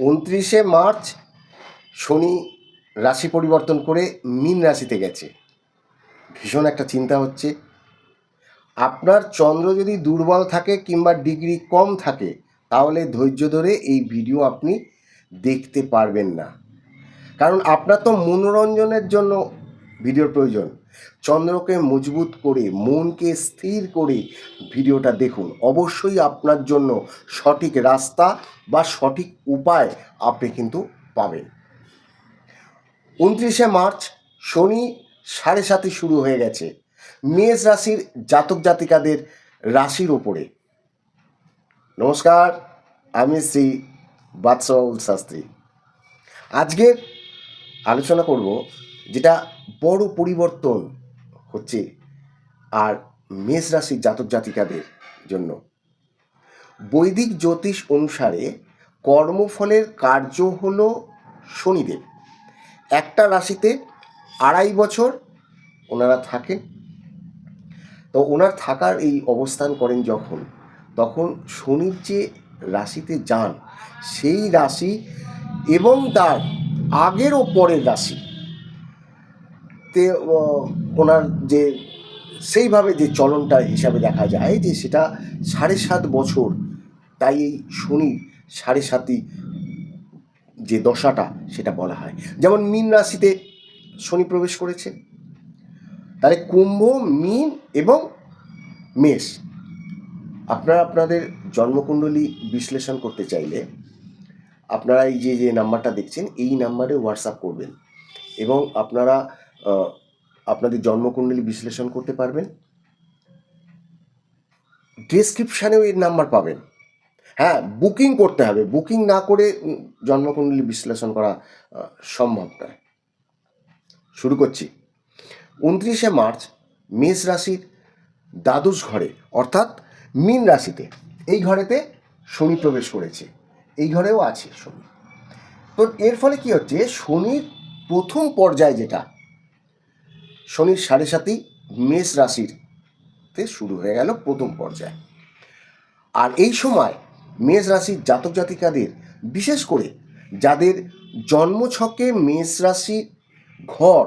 উনত্রিশে মার্চ শনি রাশি পরিবর্তন করে মীন রাশিতে গেছে। ভীষণ একটা চিন্তা হচ্ছে। আপনার চন্দ্র যদি দুর্বল থাকে কিংবা ডিগ্রি কম থাকে, তাহলে ধৈর্য ধরে এই ভিডিও আপনি দেখতে পারবেন না। কারণ আপনার তো মনোরঞ্জনের জন্য ভিডিওর প্রয়োজন। চন্দ্রকে মজবুত করে, মনকে স্থির করে ভিডিওটা দেখুন। অবশ্যই আপনার জন্য সঠিক রাস্তা বা সঠিক উপায় আপনি কিন্তু পাবেন। উনত্রিশে মার্চ, শনি সাড়ে সাতে শুরু হয়ে গেছে। মেষ রাশির জাতক জাতিকাদের রাশির ওপরে। নমস্কার, আমি শ্রী বাদশাহুল শাস্ত্রী। আজকের আলোচনা করব যেটা বড় পরিবর্তন হচ্ছে আর মেষ রাশির জাতক জাতিকাদের জন্য। বৈদিক জ্যোতিষ অনুসারে কর্মফলের কার্য হল শনিদেব। একটা রাশিতে আড়াই বছর ওনারা থাকেন। তো ওনার থাকার এই অবস্থান করেন যখন, তখন শনির যে রাশিতে যান, সেই রাশি এবং তার আগের ও পরের রাশি তে আহ, ওনার যে সেইভাবে যে চলনটা হিসাবে দেখা যায় যে সেটা সাড়ে সাত বছর তাই এই শনির সাড়ে সাতই যে দশাটা সেটা বলা হয়। যেমন মীন রাশিতে শনি প্রবেশ করেছে তাহলে কুম্ভ মীন এবং মেষ আপনারা আপনাদের জন্মকুণ্ডলী বিশ্লেষণ করতে চাইলে আপনারা এই যে যে নাম্বারটা দেখছেন এই নাম্বারে হোয়াটসঅ্যাপ করবেন এবং আপনারা আপনাদের জন্মকুণ্ডলী বিশ্লেষণ করতে পারবেন। ডেসক্রিপশানেও এর নাম্বার পাবেন। হ্যাঁ বুকিং করতে হবে। বুকিং না করে জন্মকুণ্ডলী বিশ্লেষণ করা সম্ভব নয়। শুরু করছি। উনত্রিশে মার্চ, মেষ রাশির দ্বাদশ ঘরে, অর্থাৎ মীন রাশিতে, এই ঘরেতে শনি প্রবেশ করেছে। এই ঘরেও আছে শনি। তো এর ফলে কি হচ্ছে? শনির প্রথম পর্যায়ে যেটা শনির সাড়ে সাতই মেষ রাশির তে শুরু হয়ে গেল প্রথম পর্যায়। আর এই সময় মেষ রাশির জাতক জাতিকাদের, বিশেষ করে যাদের জন্মছকে মেষ রাশি ঘর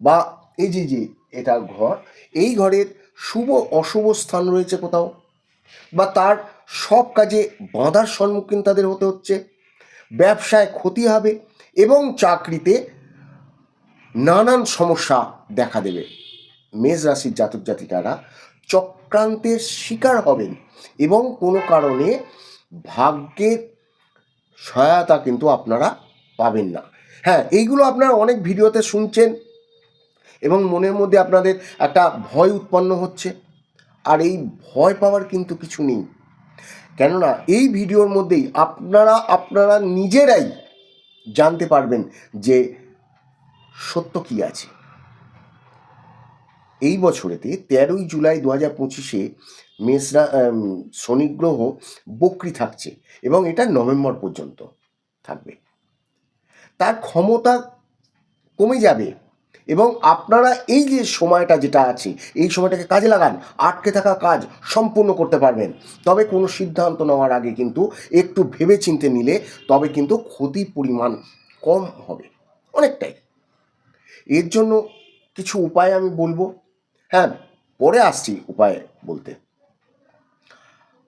বা এই যে যে এটা ঘর, এই ঘরের শুভ অশুভ স্থান রয়েছে কোথাও বা তার সব কাজে বাঁধার সম্মুখীন তাদের হতে হচ্ছে, ব্যবসায় ক্ষতি হবে এবং চাকরিতে নানান সমস্যা দেখা দেবে। মেষ রাশির জাতক জাতিকারা চক্রান্তের শিকার হবেন এবং কোনো কারণে ভাগ্যের সহায়তা কিন্তু আপনারা পাবেন না। হ্যাঁ এইগুলো আপনারা অনেক ভিডিওতে শুনছেন এবং মনের মধ্যে আপনাদের একটা ভয় উৎপন্ন হচ্ছে। আর এই ভয় পাওয়ার কিন্তু কিছু নেই। কেননা এই ভিডিওর মধ্যেই আপনারা আপনারা নিজেরাই জানতে পারবেন যে সত্য কী আছে? এই বছরেতে তেরোই জুলাই দু হাজার পঁচিশে মেসরা শনি গ্রহ বক্রি থাকছে এবং এটা নভেম্বর পর্যন্ত থাকবে। তার ক্ষমতা কমে যাবে এবং আপনারা এই যে সময়টা যেটা আছে, এই সময়টাকে কাজে লাগান, আটকে থাকা কাজ সম্পূর্ণ করতে পারবেন। তবে কোনো সিদ্ধান্ত নেওয়ার আগে কিন্তু একটু ভেবে চিনতে নিলে তবে কিন্তু ক্ষতির পরিমাণ কম হবে, অনেকটাই। এর জন্য কিছু উপায় আমি বলব। হ্যাঁ পরে আসছি উপায় বলতে।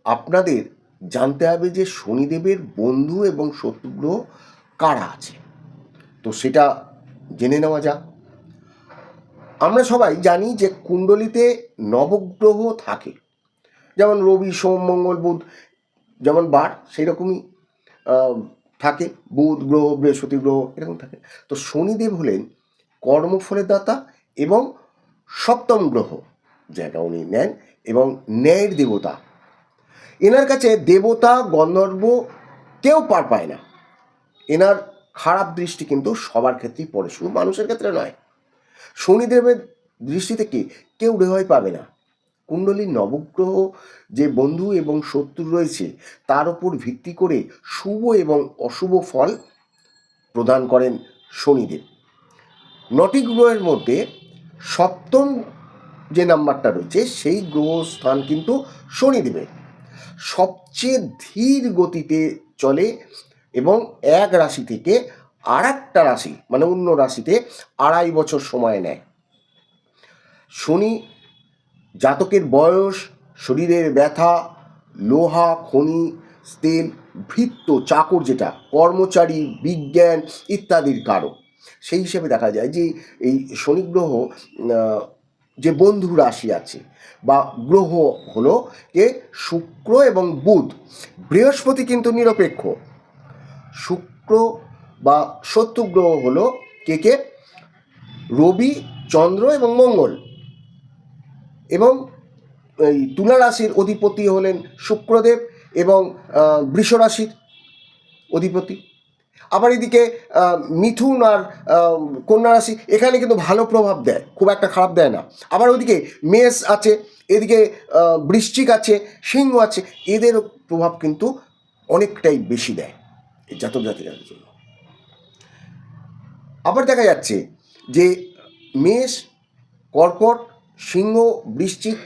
আপনাদের জানতে হবে যে শনিদেবের বন্ধু এবং শত্রুগ্রহ কারা আছে। তো সেটা জেনে নেওয়া যাক। আমরা সবাই জানি যে কুণ্ডলিতে নবগ্রহ থাকে। যেমন রবি, সোম, মঙ্গল, বুধ, যেমন বার সেই রকমই থাকে। বুধ, গ্রহ, বৃহস্পতি, গ্রহ, এরকম থাকে। তো শনিদেব হলেন কর্মফলের দাতা এবং সপ্তম গ্রহ, যেটা উনি নেন, এবং ন্যায়ের দেবতা। এনার কাছে দেবতা, গন্ধর্ব কেউ পার পায় না। এনার খারাপ দৃষ্টি কিন্তু সবার ক্ষেত্রেই পড়ে, শুধু মানুষের ক্ষেত্রে নয়। শনিদেবের দৃষ্টি থেকে কেউ রেহাই পাবে না? কুণ্ডলীর নবগ্রহ যে বন্ধু এবং শত্রু রয়েছে, তার উপর ভিত্তি করে শুভ এবং অশুভ ফল প্রদান করেন শনিদেব। নটি গ্রহের মধ্যে সপ্তম যে নাম্বারটা রয়েছে, সেই গ্রহ স্থান কিন্তু শনিদেবের সবচেয়ে ধীর গতিতে চলে এবং এক রাশি থেকে আর একটা রাশি মানে অন্য রাশিতে আড়াই বছর সময় নেয়। শনি জাতকের বয়স, শরীরের ব্যথা, লোহা, খনি, তেল, ভৃত্য, চাকর যেটা, কর্মচারী, বিজ্ঞান ইত্যাদির কারক। সেই হিসেবে দেখা যায় যে এই শনি গ্রহ যে বন্ধু রাশি আছে বা গ্রহ হলো কে শুক্র এবং বুধ বৃহস্পতি কিন্তু নিরপেক্ষ। শুক্র বা শত্রু গ্রহ হলো কে কে? রবি চন্দ্র এবং মঙ্গল। এবং এই তুলা রাশির অধিপতি হলেন শুক্রদেব এবং আহ, বৃষ রাশির অধিপতি। আবার এদিকে মিথুন আর কন্যা রাশি, এখানে কিন্তু ভালো প্রভাব দেয়, খুব একটা খারাপ দেয় না। আবার ওদিকে মেষ আছে, এদিকে বৃশ্চিক আছে, সিংহ আছে, এদের প্রভাব কিন্তু অনেকটাই বেশি দেয়, এই জাতক জাতিকাদের জন্য। আবার দেখা যাচ্ছে যে, মেষ, কর্কট, সিংহ, বৃশ্চিক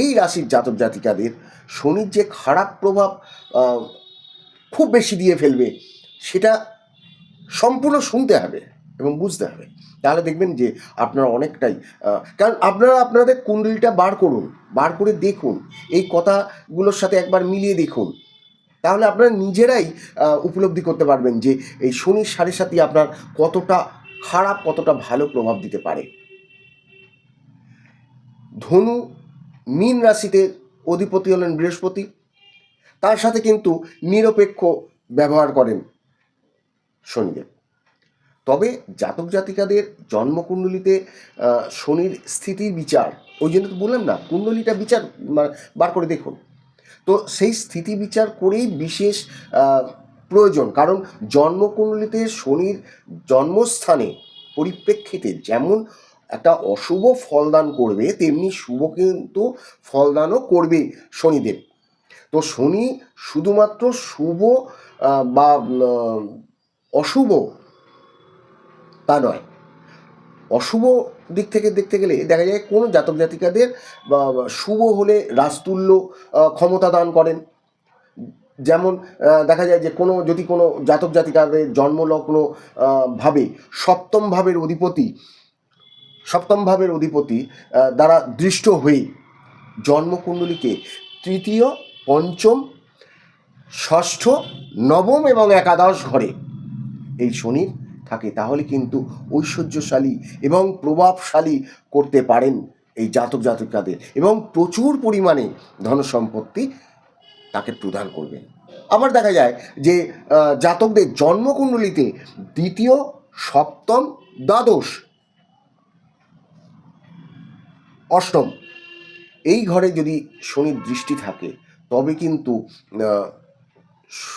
এই রাশির জাতক জাতিকাদের শনির যে খারাপ প্রভাব খুব বেশি দিয়ে ফেলবে, সেটা সম্পূর্ণ শুনতে হবে এবং বুঝতে হবে। তাহলে দেখবেন যে আপনারা অনেকটাই কারণ আপনারা আপনাদের কুণ্ডলিটা বার করুন, বার করে দেখুন, এই কথাগুলোর সাথে একবার মিলিয়ে দেখুন। তাহলে আপনারা নিজেরাই উপলব্ধি করতে পারবেন যে এই শনির সাড়ে সাথে আপনার কতটা খারাপ, কতটা ভালো প্রভাব দিতে পারে। ধনু মীন রাশিতে অধিপতি হলেন বৃহস্পতি। তার সাথে কিন্তু নিরপেক্ষ ব্যবহার করেন। শনিদেব তবে জাতক জাতিকাদের জন্মকুণ্ডলিতে শনির স্থিতির বিচার, ওই জন্য তো বললাম না, কুণ্ডলিটা বিচার বার করে দেখুন। তো সেই স্থিতি বিচার করেই বিশেষ প্রয়োজন। কারণ জন্মকুণ্ডলিতে শনির জন্মস্থানে পরিপ্রেক্ষিতে যেমন একটা অশুভ ফলদান করবে, তেমনি শুভ কিন্তু ফলদানও করবে শনিদেব। তো শনি শুধুমাত্র শুভ বা অশুভ, তা নয়। অশুভ দিক থেকে দেখতে গেলে দেখা যায় কোনো জাতক জাতিকাদের শুভ হলে রাজতুল্য ক্ষমতা দান করেন। যেমন দেখা যায় যে কোনো, যদি কোনো জাতক জাতিকাদের জন্মলগ্ন ভাবে সপ্তম ভাবের অধিপতি, সপ্তম ভাবের অধিপতি দ্বারা দৃষ্ট হয়ে জন্মকুণ্ডলীকে তৃতীয়, পঞ্চম, ষষ্ঠ, নবম এবং একাদশ ঘরে এই শনির থাকে তাহলে কিন্তু ঐশ্বর্যশালী এবং প্রভাবশালী করতে পারেন এই জাতক জাতিকাদের এবং প্রচুর পরিমাণে ধনসম্পত্তি তাকে প্রদান করবেন আবার দেখা যায় যে জাতকদের জন্মকুণ্ডলিতে দ্বিতীয় সপ্তম দ্বাদশ অষ্টম এই ঘরে যদি শনির দৃষ্টি থাকে তবে কিন্তু আহ,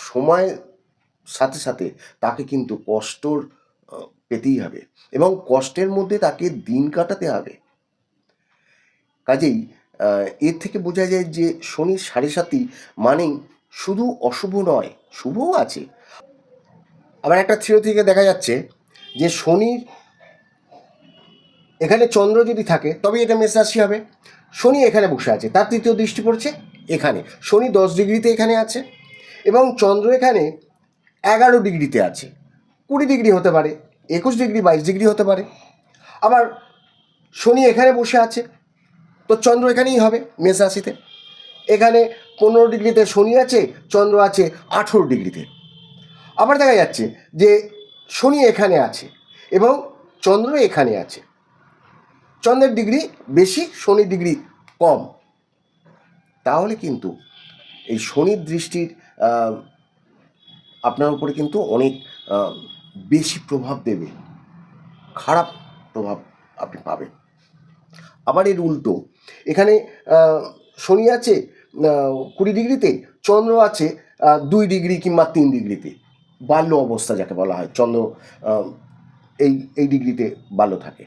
সময়ের সাথে সাথে তাকে কিন্তু কষ্টর পেতেই হবে এবং কষ্টের মধ্যে তাকে দিন কাটাতে হবে। কাজেই এর থেকে বোঝা যায় যে শনির সাড়ে সাতি মানেই শুধু অশুভ নয়, শুভও আছে। আবার একটা থিও থেকে দেখা যাচ্ছে যে শনির, এখানে চন্দ্র যদি থাকে তবে এটা মেষ রাশি হবে। শনি এখানে বসে আছে, তার তৃতীয় দৃষ্টি পড়ছে এখানে। শনি দশ ডিগ্রিতে এখানে আছে এবং চন্দ্র এখানে এগারো ডিগ্রিতে আছে। কুড়ি ডিগ্রি হতে পারে, একুশ ডিগ্রি, বাইশ ডিগ্রি হতে পারে। আবার শনি এখানে বসে আছে, তো চন্দ্র এখানেই হবে মেষ রাশিতে। এখানে পনেরো ডিগ্রিতে শনি আছে, চন্দ্র আছে আঠেরো ডিগ্রিতে। আবার দেখা যাচ্ছে যে শনি এখানে আছে এবং চন্দ্র এখানে আছে। চন্দ্রের ডিগ্রি বেশি, শনির ডিগ্রি কম। তাহলে কিন্তু এই শনির দৃষ্টির আপনার উপরে কিন্তু অনেক বেশি প্রভাব দেবে। খারাপ প্রভাব আপনি পাবেন। আবার এর উল্টো, এখানে শনি আছে কুড়ি ডিগ্রিতে, চন্দ্র আছে দুই ডিগ্রি কিংবা তিন ডিগ্রিতে। বাল্য অবস্থা যাকে বলা হয়, চন্দ্র এই এই ডিগ্রিতে বাল্য থাকে।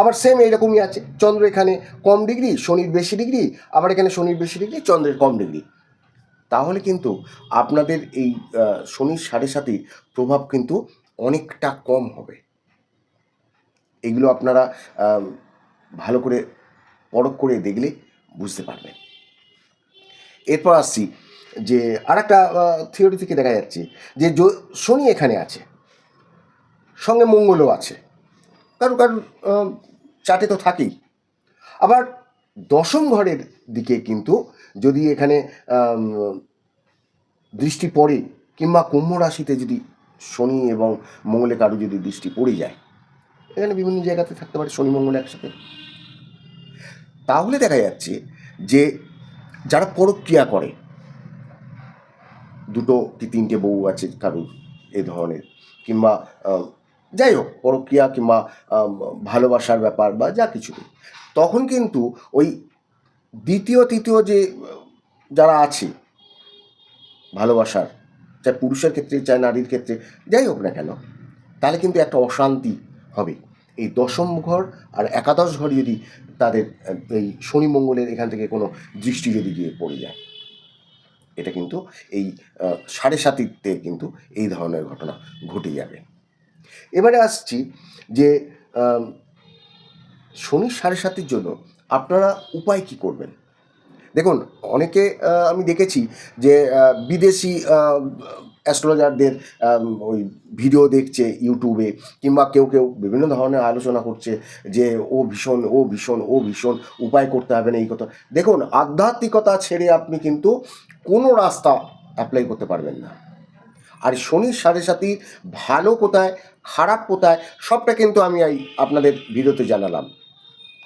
আবার সেম এইরকমই আছে, চন্দ্র এখানে কম ডিগ্রি, শনির বেশি ডিগ্রি, আবার এখানে শনির বেশি ডিগ্রি, চন্দ্রের কম ডিগ্রি। তাহলে কিন্তু আপনাদের এই শনির সাড়ে সাথে প্রভাব কিন্তু অনেকটা কম হবে। এগুলো আপনারা ভালো করে পরখ করে দেখলে বুঝতে পারবেন। এরপর আসছি যে আর একটা থিওরি থেকে দেখা যাচ্ছে যে শনি এখানে আছে, সঙ্গে মঙ্গলও আছে। কারণ কারণ চাটে তো থাকেই। আবার দশম ঘরের দিকে কিন্তু যদি এখানে দৃষ্টি পড়ে কিংবা কুম্ভ রাশিতে যদি শনি এবং মঙ্গলে কারও যদি দৃষ্টি পড়ে যায়, এখানে বিভিন্ন জায়গাতে থাকতে পারে শনি মঙ্গল একসাথে। তাহলে দেখা যাচ্ছে যে যারা পরক্রিয়া করে, দুটো কি তিনটে বউ আছে কারুর এ ধরনের, কিংবা যাই হোক, পরক্রিয়া কিংবা ভালোবাসার ব্যাপার বা যা কিছু, তখন কিন্তু ওই দ্বিতীয়, তৃতীয় যে, যারা আছে, ভালোবাসার, চাই পুরুষের ক্ষেত্রে, চাই নারীর ক্ষেত্রে, যাই হোক না কেন, তাহলে কিন্তু একটা অশান্তি হবে। এই দশম ঘর আর একাদশ ঘর যদি তাদের এই শনি মঙ্গলের এখান থেকে কোনো দৃষ্টি যদি গিয়ে পড়ে যায়, এটা কিন্তু এই সাড়ে সাতিতে কিন্তু এই ধরনের ঘটনা ঘটে যাবে। এবারে আসছি যে শনি সাড়ে সাতির জন্য আপনারা উপায় কি করবেন? দেখুন, অনেকে আমি দেখেছি যে বিদেশি অ্যাস্ট্রোলজারদের ওই ভিডিও দেখছে ইউটিউবে কিংবা কেউ কেউ বিভিন্ন ধরনের আলোচনা করছে যে, ও ভীষণ ও ভীষণ ও ভীষণ উপায় করতে হবে না, এই কথা। দেখুন, আধ্যাত্মিকতা ছেড়ে আপনি কিন্তু কোনো রাস্তা অ্যাপ্লাই করতে পারবেন না। আর শনির সাড়ে সাথী ভালো কোথায়, খারাপ কোথায়, সবটা কিন্তু আমি আপনাদের ভিডিওতে জানালাম।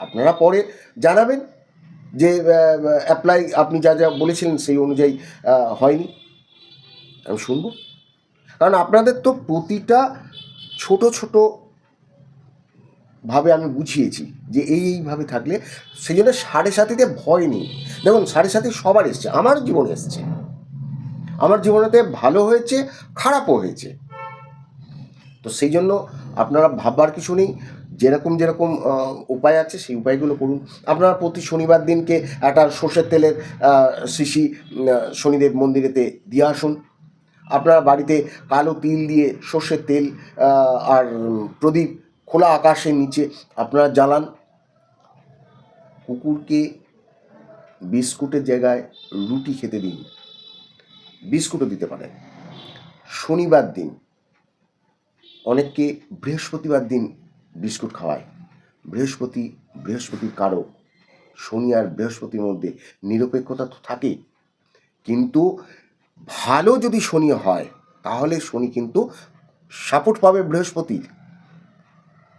আপনারা পরে জানাবেন যে অ্যাপ্লাই আপনি যা যা বলেছিলেন সেই অনুযায়ী হয়নি। আমি শুনব। কারণ আপনাদের তো প্রতিটা ছোট ছোট ভাবে আমি বুঝিয়েছি যে এই এইভাবে থাকলে সেই জন্য সাড়ে সাতিতে ভয় নেই। দেখুন, সাড়ে সাতি সবার এসছে, আমার জীবনে এসছে। আমার জীবনেতে ভালো হয়েছে, খারাপও হয়েছে। তো সেই জন্য আপনারা ভাববার কিছু নেই। যেরকম যেরকম উপায় আছে সেই উপায়গুলো করুন। আপনারা প্রতি শনিবার দিনকে একটা সর্ষের তেলের শিশি শনিদেব মন্দিরেতে দিয়ে আসুন। আপনারা বাড়িতে কালো তিল দিয়ে সর্ষের তেল আর প্রদীপ খোলা আকাশের নিচে আপনারা জ্বালান। কুকুরকে বিস্কুটের জায়গায় রুটি খেতে দিন। বিস্কুটও দিতে পারেন। শনিবার দিন, অনেককে বৃহস্পতিবার দিন বিস্কুট খাওয়ায়। বৃহস্পতি, বৃহস্পতির কারক শনি আর বৃহস্পতির মধ্যে নিরপেক্ষতা তো থাকে। কিন্তু ভালো যদি শনি হয়, তাহলে শনি কিন্তু সাপোর্ট পাবে বৃহস্পতির।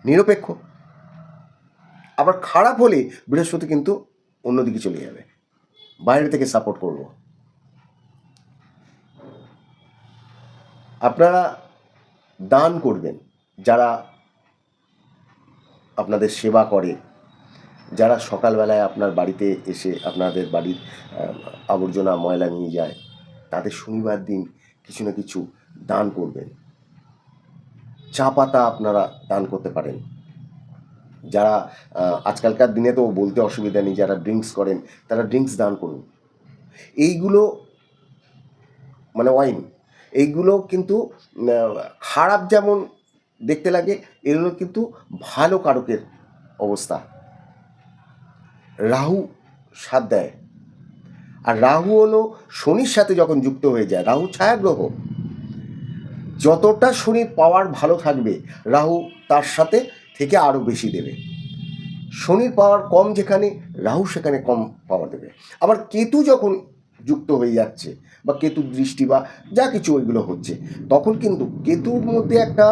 নিরপেক্ষ। আবার খারাপ হলে বৃহস্পতি কিন্তু অন্যদিকে চলে যাবে। বাইরে থেকে সাপোর্ট করব। আপনারা দান করবেন। যারা আপনাদের সেবা করে, যারা সকালবেলায় আপনার বাড়িতে এসে আপনাদের বাড়ির আবর্জনা, ময়লা নিয়ে যায়, তাদের শনিবার দিন কিছু না কিছু দান করবেন। চা পাতা আপনারা দান করতে পারেন। যারা আজকালকার দিনে তো বলতে অসুবিধা নেই, যারা ড্রিঙ্কস করেন, তারা ড্রিঙ্কস দান করুন। এইগুলো মানে ওয়াইন, এইগুলো কিন্তু খারাপ যেমন দেখতে লাগে এগুলো কিন্তু ভালো কারকের অবস্থা। রাহু সাথ দেয়। আর রাহু হলো শনির সাথে যখন যুক্ত হয়ে যায়, রাহু ছায়াগ্রহ। যতটা শনির পাওয়ার ভালো থাকবে, রাহু তার সাথে থেকে আরও বেশি দেবে। শনির পাওয়ার কম যেখানে, রাহু সেখানে কম পাওয়ার দেবে। আবার কেতু যখন যুক্ত হয়ে যাচ্ছে, বা কেতুর দৃষ্টি বা যা কিছু ওইগুলো হচ্ছে, তখন কিন্তু কেতুর মধ্যে একটা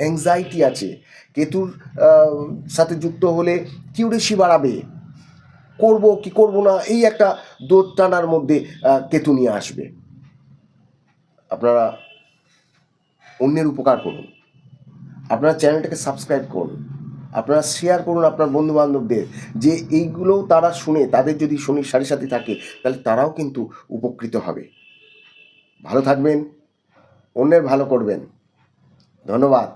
অ্যাংজাইটি আছে। কেতুর সাথে যুক্ত হলে কিউরেসি বাড়াবে করব কি করব না, এই একটা দোদ টানার মধ্যে কেতু নিয়ে আসবে। আপনারা অন্যের উপকার করুন। আপনারা চ্যানেলটাকে সাবস্ক্রাইব করুন। আপনারা শেয়ার করুন আপনার বন্ধু বান্ধবদের যে এইগুলো তারা শুনে, তাদের যদি শনির সাড়ে সাথে থাকে, তাহলে তারাও কিন্তু উপকৃত হবে। ভালো থাকবেন, অন্যের ভালো করবেন। ধন্যবাদ।